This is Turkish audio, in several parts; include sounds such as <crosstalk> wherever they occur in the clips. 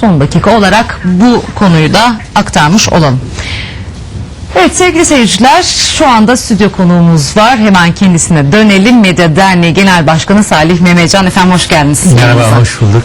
son dakika olarak bu konuyu da aktarmış olalım. Evet sevgili seyirciler şu anda stüdyo konuğumuz var. Hemen kendisine dönelim. Medya Derneği Genel Başkanı Salih Mehmetcan. Efendim hoş geldiniz. Merhaba, hoş bulduk.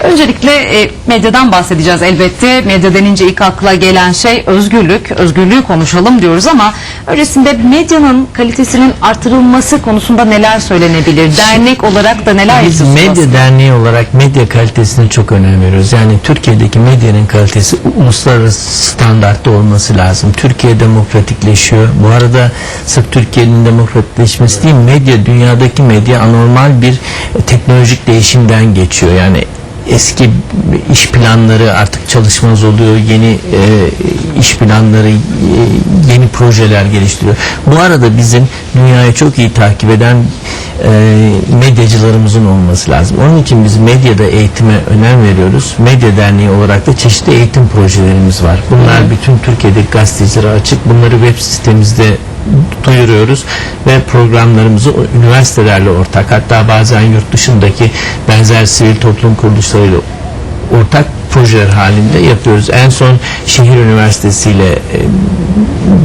Öncelikle e, medyadan bahsedeceğiz elbette. Medya denince ilk akla gelen şey özgürlük. Özgürlüğü konuşalım diyoruz ama öncesinde medyanın kalitesinin artırılması konusunda neler söylenebilir? Dernek olarak da neler Biz yapıyorsunuz? medya derneği olarak medya kalitesine çok önem veriyoruz. Yani Türkiye'deki medyanın kalitesi uluslararası standartta olması lazım. Türkiye demokratikleşiyor. Bu arada sırf Türkiye'nin demokratikleşmesi değil, medya dünyadaki medya anormal bir teknolojik değişimden geçiyor. Yani eski iş planları artık çalışmaz oluyor. Yeni e, iş planları, e, yeni projeler geliştiriyor. Bu arada bizim dünyayı çok iyi takip eden e, medyacılarımızın olması lazım. Onun için biz medyada eğitime önem veriyoruz. Medya Derneği olarak da çeşitli eğitim projelerimiz var. Bunlar bütün Türkiye'deki gazetecilere açık. Bunları web sitemizde duyuruyoruz ve programlarımızı üniversitelerle ortak hatta bazen yurt dışındaki benzer sivil toplum kuruluşlarıyla ortak projeler halinde yapıyoruz. En son şehir üniversitesiyle e,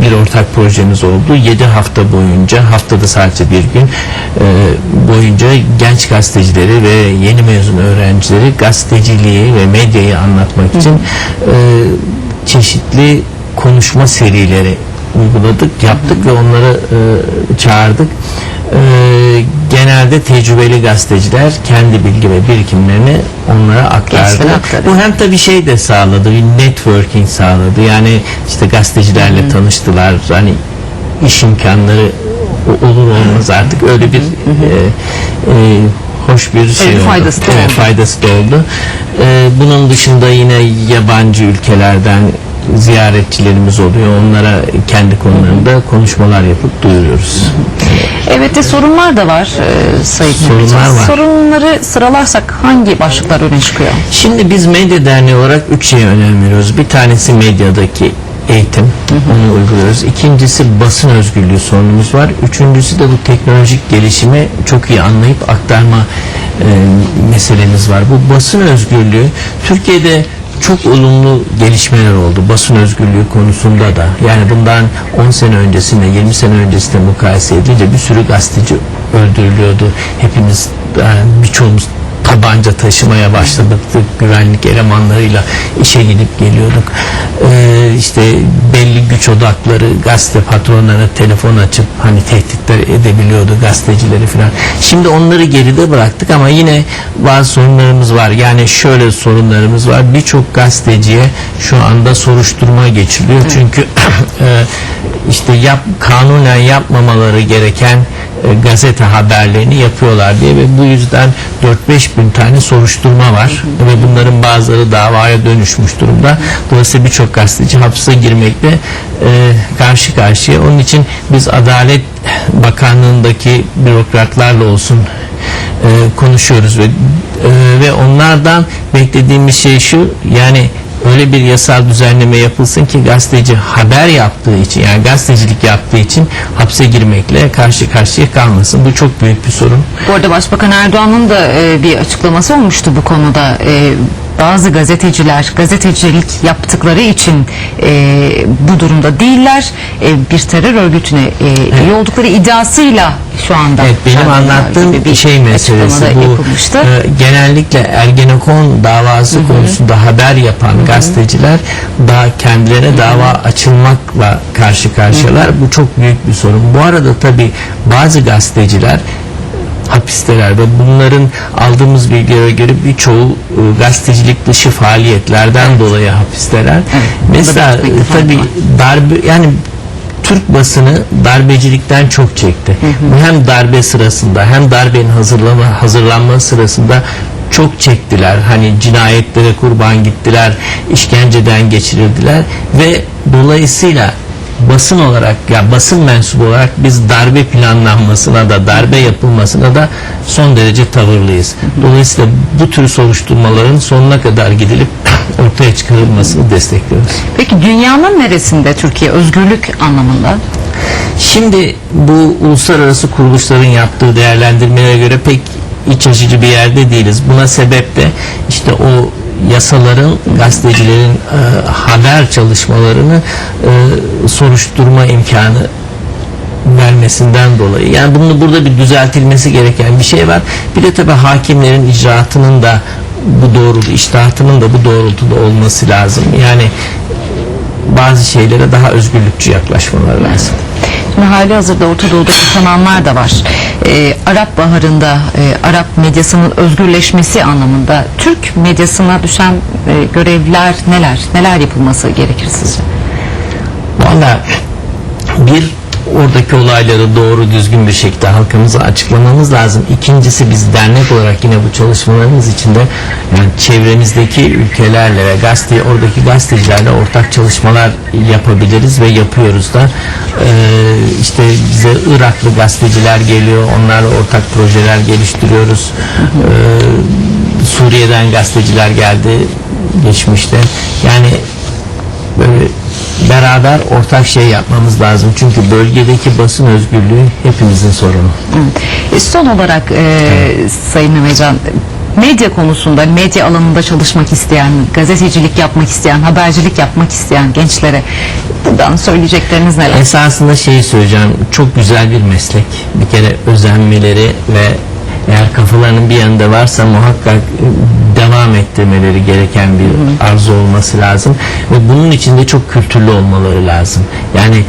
bir ortak projemiz oldu. 7 hafta boyunca haftada sadece bir gün e, boyunca genç gazetecileri ve yeni mezun öğrencileri gazeteciliği ve medyayı anlatmak için e, çeşitli konuşma serileri uyguladık, yaptık ve onları e, çağırdık. E, genelde tecrübeli gazeteciler kendi bilgi ve birikimlerini onlara aktardı. Bu hem tabii şey de sağladı, bir networking sağladı. Yani işte gazetecilerle tanıştılar. Hani iş imkanları olur olmaz artık öyle bir e, e, hoş bir şey oldu. faydası da Evet, oldu. faydası da oldu. E, bunun dışında yine yabancı ülkelerden ziyaretçilerimiz oluyor. Onlara kendi konularında konuşmalar yapıp duyuruyoruz. Evet de sorunlar da var e, Sayın Sorunlar Mehmetcan. var. Sorunları sıralarsak hangi başlıklar öne çıkıyor? Şimdi biz medya derneği olarak üç şeye önem veriyoruz. Bir tanesi medyadaki eğitim, onu uyguluyoruz. İkincisi basın özgürlüğü sorunumuz var. Üçüncüsü de bu teknolojik gelişimi çok iyi anlayıp aktarma e, meselemiz var. Bu basın özgürlüğü Türkiye'de çok olumlu gelişmeler oldu basın özgürlüğü konusunda da. Yani bundan 10 sene öncesinde 20 sene öncesinde mukayese edilince bir sürü gazeteci öldürülüyordu. Hepimiz yani birçoğumuz tabanca taşımaya başladık. Güvenlik elemanlarıyla işe gidip geliyorduk. Ee, işte belli güç odakları gazete patronlarına telefon açıp hani tehditler edebiliyordu gazetecileri falan. Şimdi onları geride bıraktık ama yine bazı sorunlarımız var. Yani şöyle sorunlarımız var. Birçok gazeteciye şu anda soruşturma geçiliyor. Çünkü <clears throat> e, işte yap, kanunen yapmamaları gereken e, gazete haberlerini yapıyorlar diye ve bu yüzden 4-5 bin tane soruşturma var ve bunların bazıları davaya dönüşmüş durumda. Dolayısıyla birçok gazeteci hapse girmekle e, karşı karşıya. Onun için biz Adalet Bakanlığındaki bürokratlarla olsun e, konuşuyoruz ve e, ve onlardan beklediğimiz şey şu yani öyle bir yasal düzenleme yapılsın ki gazeteci haber yaptığı için yani gazetecilik yaptığı için hapse girmekle karşı karşıya kalmasın. Bu çok büyük bir sorun. Bu arada Başbakan Erdoğan'ın da e, bir açıklaması olmuştu bu konuda. E, bazı gazeteciler gazetecilik yaptıkları için e, bu durumda değiller. E, bir terör örgütüne e, üye oldukları iddiasıyla şu anda Evet benim anlattığım bir şey meselesi bu. yapılmıştı. e, genellikle Ergenekon davası konusunda haber yapan gazeteciler daha kendilerine dava açılmakla karşı karşıyalar. Bu çok büyük bir sorun. Bu arada tabi bazı gazeteciler hapisteler ve bunların aldığımız bilgilere göre birçoğu e, gazetecilik dışı faaliyetlerden dolayı hapisteler. Mesela Burada bir tek tabi darbe yani Türk basını darbecilikten çok çekti. Bu hem darbe sırasında hem darbenin hazırlama hazırlanma sırasında çok çektiler. Hani cinayetlere kurban gittiler, işkenceden geçirildiler ve dolayısıyla basın olarak ya basın mensubu olarak biz darbe planlanmasına da darbe yapılmasına da son derece tavırlıyız. Dolayısıyla bu tür soruşturmaların sonuna kadar gidilip <clears throat> ortaya çıkarılmasını destekliyoruz. Peki dünyanın neresinde Türkiye özgürlük anlamında? Şimdi bu uluslararası kuruluşların yaptığı değerlendirmelere göre pek iç açıcı bir yerde değiliz. Buna sebep de işte o yasaların gazetecilerin e, haber çalışmalarını e, soruşturma imkanı vermesinden dolayı. Yani bunun burada bir düzeltilmesi gereken bir şey var. Bir de tabii hakimlerin icraatının da bu doğrultu, iştahatının da bu doğrultuda olması lazım. Yani bazı şeylere daha özgürlükçü yaklaşmaları lazım. Şimdi hali hazırda Orta Doğu'da tutananlar da var. Ee, Arap Baharı'nda e, Arap medyasının özgürleşmesi anlamında Türk medyasına düşen e, görevler neler? Neler yapılması gerekir sizce? Valla bir oradaki olayları doğru düzgün bir şekilde halkımıza açıklamamız lazım. İkincisi biz dernek olarak yine bu çalışmalarımız içinde yani çevremizdeki ülkelerle ve gazete oradaki gazetecilerle ortak çalışmalar yapabiliriz ve yapıyoruz da. Ee, işte bize Iraklı gazeteciler geliyor. Onlarla ortak projeler geliştiriyoruz. Ee, Suriye'den gazeteciler geldi geçmişte. Yani böyle beraber ortak şey yapmamız lazım. Çünkü bölgedeki basın özgürlüğü hepimizin sorunu. E, son olarak e, Sayın Mehmetcan medya konusunda medya alanında çalışmak isteyen, gazetecilik yapmak isteyen, habercilik yapmak isteyen gençlere buradan söyleyecekleriniz neler? Esasında şeyi söyleyeceğim. Çok güzel bir meslek. Bir kere özenmeleri ve eğer kafalarının bir yanında varsa muhakkak devam ettirmeleri gereken bir arzu olması lazım ve bunun için de çok kültürlü olmaları lazım. Yani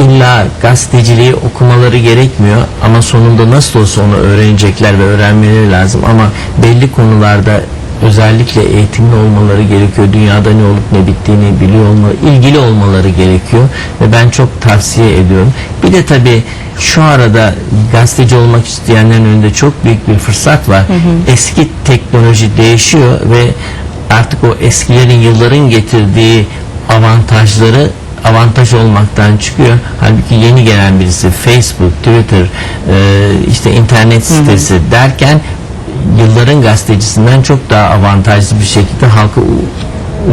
illa gazeteciliği okumaları gerekmiyor ama sonunda nasıl olsa onu öğrenecekler ve öğrenmeleri lazım ama belli konularda özellikle eğitimli olmaları gerekiyor. Dünyada ne olup ne bittiğini biliyor olmaları, ilgili olmaları gerekiyor ve ben çok tavsiye ediyorum. Bir de tabii şu arada gazeteci olmak isteyenlerin önünde çok büyük bir fırsat var. Eski teknoloji değişiyor ve artık o eskilerin yılların getirdiği avantajları avantaj olmaktan çıkıyor. Halbuki yeni gelen birisi Facebook, Twitter, e, işte internet sitesi derken yılların gazetecisinden çok daha avantajlı bir şekilde halka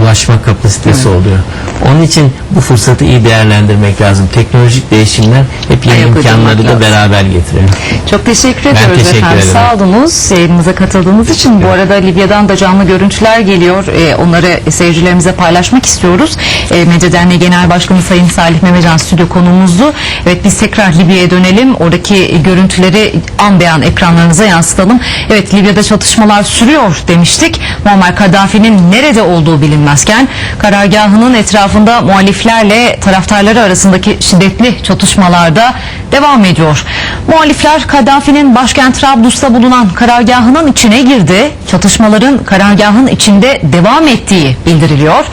ulaşma kapasitesi oluyor. Onun için bu fırsatı iyi değerlendirmek lazım. Teknolojik değişimler hep yeni Ayak imkanları da beraber getiriyor. Çok teşekkür ediyoruz teşekkür efendim. ederim. Sağ olunuz yayınımıza katıldığınız için. Bu arada Libya'dan da canlı görüntüler geliyor. Ee, onları seyircilerimize paylaşmak istiyoruz. Ee, Medya Derneği Genel Başkanı Sayın Salih Memecan stüdyo konuğumuzdu. Evet biz tekrar Libya'ya dönelim. Oradaki görüntüleri an beyan ekranlarınıza yansıtalım. Evet Libya'da çatışmalar sürüyor demiştik. Muammer Kaddafi'nin nerede olduğu bilinmezken karargahının etrafında muhaliflerle taraftarları arasındaki şiddetli çatışmalarda devam ediyor. Muhalifler Kaddafi'nin başkent Trablus'ta bulunan karargahının içine girdi. Çatışmaların karargahın içinde devam ettiği bildiriliyor.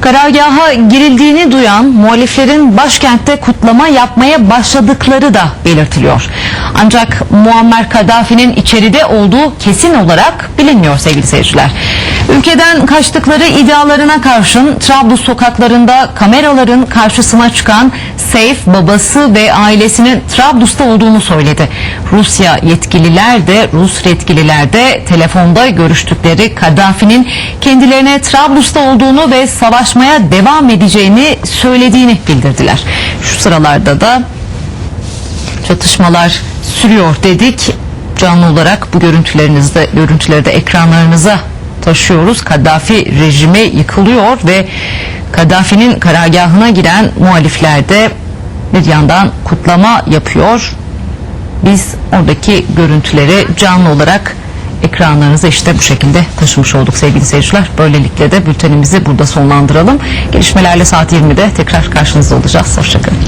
Karargaha girildiğini duyan muhaliflerin başkentte kutlama yapmaya başladıkları da belirtiliyor. Ancak Muammer Kaddafi'nin içeride olduğu kesin olarak bilinmiyor sevgili seyirciler. Ülkeden kaçtıkları iddialarına karşın Trablus sokaklarında kameraların karşısına çıkan Seyf babası ve ailesinin Trablus'ta olduğunu söyledi. Rusya yetkililer de Rus yetkililer de telefonda görüştükleri Kaddafi'nin kendilerine Trablus'ta olduğunu ve savaşmaya devam edeceğini söylediğini bildirdiler. Şu sıralarda da çatışmalar sürüyor dedik. Canlı olarak bu görüntülerinizde görüntüleri de ekranlarınıza taşıyoruz. Kaddafi rejimi yıkılıyor ve Kaddafi'nin karargahına giren muhalifler de bir yandan kutlama yapıyor. Biz oradaki görüntüleri canlı olarak ekranlarınıza işte bu şekilde taşımış olduk sevgili seyirciler. Böylelikle de bültenimizi burada sonlandıralım. Gelişmelerle saat 20'de tekrar karşınızda olacağız. Hoşçakalın.